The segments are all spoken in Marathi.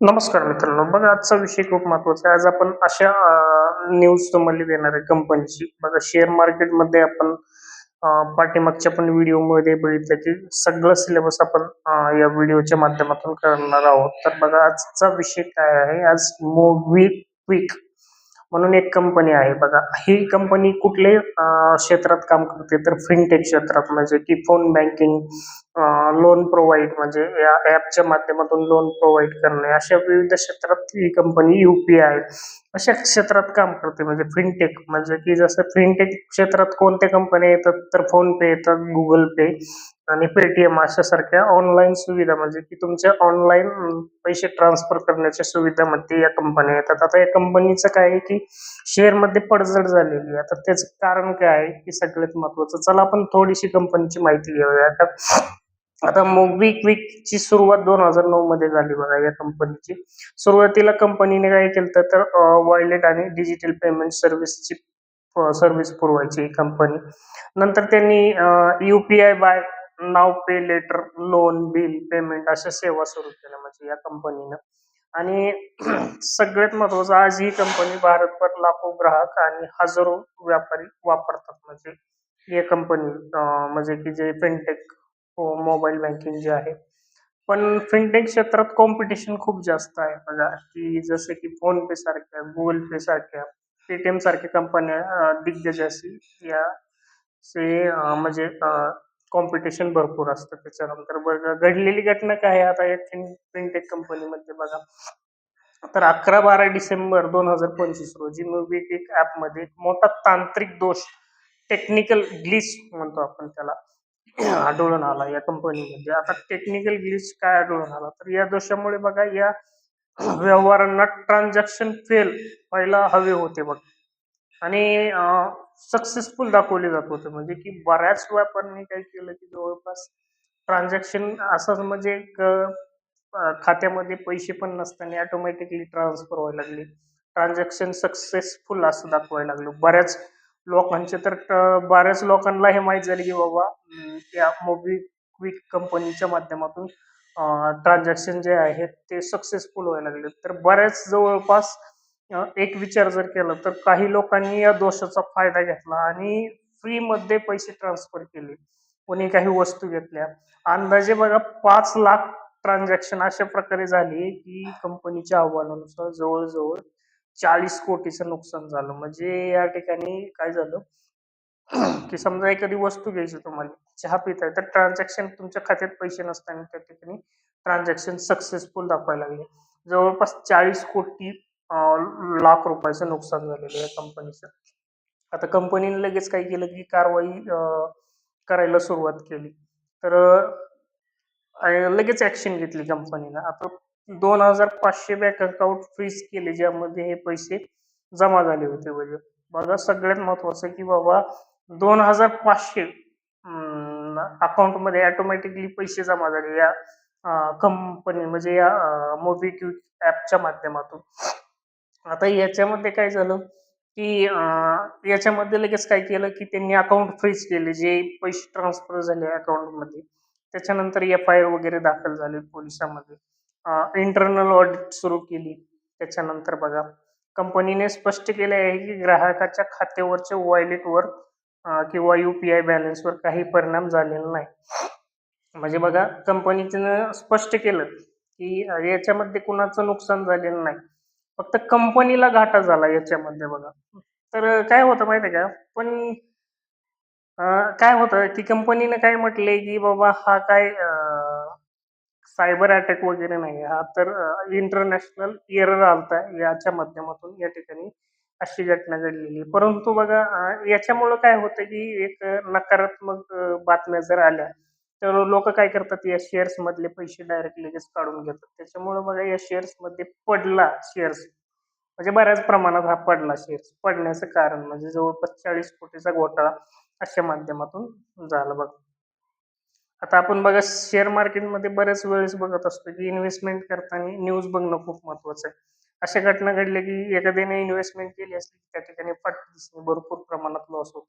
नमस्कार मित्रांनो बघा आजचा विषय खूप महत्त्वाचा आहे. आज आपण अशा न्यूज तुम्हाला देणार आहे कंपनीची बघा शेअर मार्केटमध्ये आपण पाठीमागच्या पण व्हिडिओमध्ये बघितलं की सगळं सिलेबस आपण या व्हिडिओच्या माध्यमातून करणार आहोत. तर बघा आजचा विषय काय आहे? आज मोवी क्विक म्हणून एक कंपनी आहे. बघा ही कंपनी कुठले क्षेत्रात काम करते? तर फिनटेक क्षेत्रात म्हणजे की फोन बँकिंग लोन प्रोव्हाइड म्हणजे या ऍपच्या माध्यमातून लोन प्रोव्हाइड करणे. अशा विविध क्षेत्रात ही कंपनी युपीआय अशा क्षेत्रात काम करते म्हणजे फिनटेक म्हणजे की जसं फिनटेक क्षेत्रात कोणत्या कंपन्या येतात? तर फोन पे येतात गुगल पे आणि पेटीएम अशा सारख्या ऑनलाईन सुविधा म्हणजे की तुमच्या ऑनलाईन पैसे ट्रान्सफर करण्याच्या सुविधामध्ये या कंपन्या येतात. आता या कंपनीचं काय आहे की शेअरमध्ये पडझड झालेली आहे. आता त्याचं कारण काय आहे की सगळ्यात महत्वाचं चला आपण थोडीशी कंपनीची माहिती घेऊया. आता आता मोबी क्विक ची सुरुवात दोन हजार नऊ मध्ये झाली बघा या कंपनीची सुरुवातीला कंपनीने काय केलं तर वॉयलेट आणि डिजिटल पेमेंट सर्व्हिसची सर्व्हिस पुरवायची ही कंपनी नंतर त्यांनी UPI buy now pay later loan bill payment अशा सेवा सुरू केल्या म्हणजे या कंपनीनं आणि सगळ्यात महत्वाचं आज ही कंपनी भारतभर लाखो ग्राहक आणि हजारो व्यापारी वापरतात. म्हणजे या कंपनी म्हणजे की जे फिनटेक मोबाईल बँकिंग जे आहे. पण फिनटेक क्षेत्रात कॉम्पिटिशन खूप जास्त आहे. बघा की जसे की फोन पे सारख्या गुगल पे सारख्या पेटीएम सारख्या कंपन्या दिग्गज अशी या म्हणजे कॉम्पिटिशन भरपूर असतं त्याच्यानंतर. बघा घडलेली घटना काय आहे आता या फिनटेक कंपनीमध्ये बघा. तर अकरा बारा डिसेंबर दोन हजार पंचवीस रोजी मोबिक्विक ॲपमध्ये मोठा तांत्रिक दोष टेक्निकल ग्लिच म्हणतो आपण त्याला आढळून आला या कंपनीमध्ये आता टेक्निकल ग्लिच काय आढळून आला? तर या दोषामुळे बघा या व्यवहारांना ट्रान्झॅक्शन फेल व्हायला हवे होते बघ. आणि सक्सेसफुल दाखवले जात होते. म्हणजे की बऱ्याच व्यापाऱ्यांनी काय केलं की जवळपास ट्रान्झॅक्शन असंच म्हणजे एक खात्यामध्ये पैसे पण नसताना ऑटोमॅटिकली ट्रान्सफर व्हायला लागले. ट्रान्झॅक्शन सक्सेसफुल असं दाखवायला लागलं. बऱ्याच लोकांचे तर बऱ्याच लोकांना हे माहीत झाले की बाबा या मोबी क्विक कंपनीच्या माध्यमातून ट्रान्झॅक्शन जे आहेत ते सक्सेसफुल व्हायला लागले. तर बऱ्याच जवळपास एक विचार जर केला तर काही लोकांनी या दोषाचा फायदा घेतला आणि फ्रीमध्ये पैसे ट्रान्सफर केले. कोणी काही वस्तू घेतल्या. अंदाजे बघा पाच लाख ट्रान्झॅक्शन अशा प्रकारे झाली की कंपनीच्या अहवालानुसार जवळजवळ चाळीस कोटीचं नुकसान झालं. म्हणजे या ठिकाणी काय झालं? की समजा एखादी वस्तू घ्यायची तुम्हाला चहा पिताय तर ट्रान्झॅक्शन तुमच्या खात्यात पैसे नसताना त्या ठिकाणी ट्रान्झॅक्शन सक्सेसफुल दाखवायला लागले. जवळपास चाळीस कोटी लाख रुपयाचं नुकसान झालेलं आहे कंपनीचं आता कंपनीने लगेच काय केलं की कारवाई करायला सुरुवात केली. तर लगेच ऍक्शन घेतली कंपनीनं आता दोन हजार पाचशे बँक अकाउंट फ्रीज केले ज्यामध्ये हे पैसे जमा झाले होते म्हणजे बघा सगळ्यात महत्वाचं की बाबा दोन हजार पाचशे अकाउंटमध्ये ऑटोमॅटिकली पैसे जमा झाले या कंपनी म्हणजे या मोबिक्यू ॲपच्या माध्यमातून. आता याच्यामध्ये काय झालं की याच्यामध्ये लगेच काय केलं की त्यांनी अकाउंट फ्रीज केले जे पैसे ट्रान्सफर झाले अकाउंटमध्ये त्याच्यानंतर एफ आय आर वगैरे दाखल झाले पोलिसांमध्ये. इंटरनल ऑडिट सुरू केली त्याच्यानंतर बघा. कंपनीने स्पष्ट केले आहे की ग्राहकाच्या खात्यावरच्या वॉयलेटवर किंवा यू पी आय बॅलन्सवर काही परिणाम झालेला नाही. म्हणजे बघा कंपनीचं स्पष्ट केलं की याच्यामध्ये कुणाचं नुकसान झालेलं नाही. फक्त कंपनीला घाटा झाला याच्यामध्ये बघा. तर काय होतं माहिती आहे का? पण काय होतं की कंपनीने काय म्हटले की बाबा हा काय सायबर अटॅक वगैरे नाही हा तर इंटरनॅशनल एरर आलता याच्या माध्यमातून या ठिकाणी अशी घटना घडलेली. परंतु बघा याच्यामुळं काय होतं की एक नकारात्मक बातम्या जर आल्या तर लोक काय करतात या शेअर्स मधले पैसे डायरेक्ट लगेच काढून घेतात. त्याच्यामुळे बघा या शेअर्समध्ये पडला शेअर्स म्हणजे बऱ्याच प्रमाणात हा पडला शेअर्स पडण्याचं कारण म्हणजे जवळपास चाळीस कोटीचा घोटाळा अशा माध्यमातून झाला बघा. आता आपण बघा शेअर मार्केटमध्ये बऱ्याच वेळेस बघत असतो की इन्व्हेस्टमेंट करताना न्यूज बघणं खूप महत्वाचं आहे. अशा घटना घडल्या की एखाद्याने इन्व्हेस्टमेंट केली असली त्या ठिकाणी फट भरपूर प्रमाणात लॉस होतो.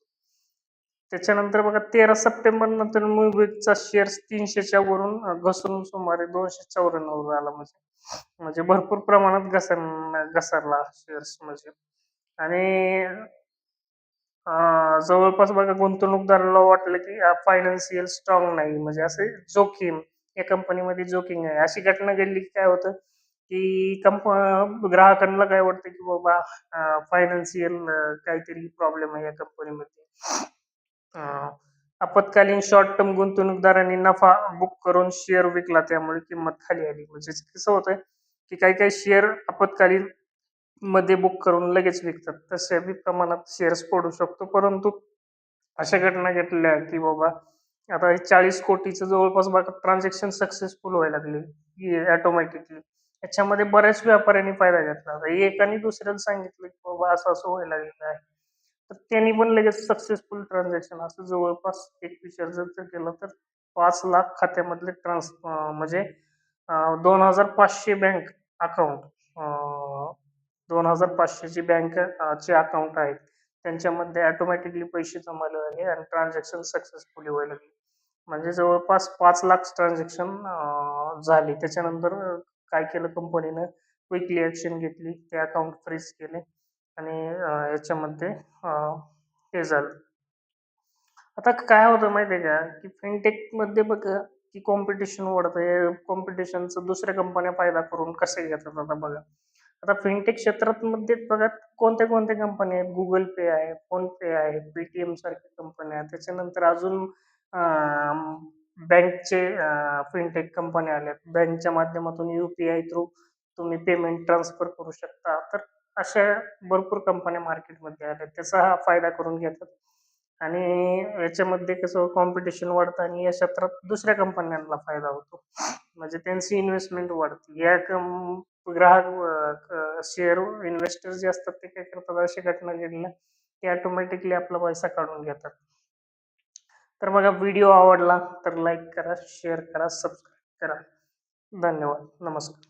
त्याच्यानंतर बघा तेरा सप्टेंबर नंतर मुंबईचा शेअर्स तीनशेच्या वरून घसरून सुमारे दोनशे चौऱ्याण्णव आला म्हणजे. म्हणजे भरपूर प्रमाणात घसर घसरला शेअर्स म्हणजे. आणि जवळपास बघा गुंतवणूकदाराला वाटलं की फायनान्शियल स्ट्रॉंग नाही. म्हणजे असे जोखीम या कंपनीमध्ये जोखीम आहे. अशी घटना घडली की काय होतं की कंप ग्राहकांना काय वाटतं की बाबा फायनान्शियल काहीतरी प्रॉब्लेम आहे या कंपनीमध्ये. आपत्कालीन शॉर्ट टर्म गुंतवणूकदारांनी नफा बुक करून शेअर विकला त्यामुळे किंमत खाली आली. म्हणजे कसं होतंय की काही काही शेअर आपत्कालीन मध्ये बुक करून लगेच विकतात. तशा बी प्रमाणात शेअर्स पडू शकतो. परंतु अशा घटना घेतल्या की बाबा आता हे चाळीस कोटीचं जवळपास बघा ट्रान्झॅक्शन सक्सेसफुल व्हायला लागले ऑटोमॅटिकली याच्यामध्ये बऱ्याच व्यापाऱ्यांनी फायदा घेतला. आता एकाने दुसऱ्याला सांगितलं की बाबा असं असं व्हायला लागलेलं आहे. तर त्यांनी पण लगेच सक्सेसफुल ट्रान्झॅक्शन असं जवळपास एक विचार जर तर केला तर पाच लाख खात्यामधले ट्रान्स म्हणजे दोन हजार पाचशे बँक अकाउंट दोन हजार पाचशेची बँक चे अकाउंट आहेत. त्यांच्यामध्ये ऑटोमॅटिकली पैसे जमायला लागले आणि ट्रान्झॅक्शन सक्सेसफुली व्हायला लागले. म्हणजे जवळपास पाच लाख ट्रान्झॅक्शन झाले. त्याच्यानंतर काय केलं कंपनीनं क्विकली ॲक्शन घेतली. ते अकाउंट फ्रीज केले. आणि याच्यामध्ये हे झालं. आता काय होतं माहिती आहे का की फिनटेकमध्ये बघा की कॉम्पिटिशन वाढतं कॉम्पिटिशनचं दुसऱ्या कंपन्या फायदा करून कसे घेतात आता बघा. आता फिनटेक क्षेत्रात मध्ये बघा कोणत्या कोणत्या कंपन्या आहेत? गुगल पे आहे फोन पे आहे पेटीएम सारख्या कंपन्या आहेत. त्याच्यानंतर अजून बँकचे फिनटेक कंपन्या आल्या बँकच्या माध्यमातून युपीआय पी आय थ्रू तुम्ही पेमेंट ट्रान्सफर करू शकता. तर अशा भरपूर कंपन्या मार्केटमध्ये आल्या. त्याचा हा फायदा करून घेतात. आणि याच्यामध्ये कसं कॉम्पिटिशन वाढतं आणि या क्षेत्रात दुसऱ्या कंपन्यांना फायदा होतो. म्हणजे त्यांची इन्व्हेस्टमेंट वाढते. या कं ग्राहक शेअर इन्व्हेस्टर जे असतात ते काय करतात? अशी घटना घडल्या ते ऑटोमॅटिकली आपला पैसा काढून घेतात. तर बघा व्हिडिओ आवडला तर लाईक करा शेअर करा सबस्क्राईब करा. धन्यवाद. नमस्कार.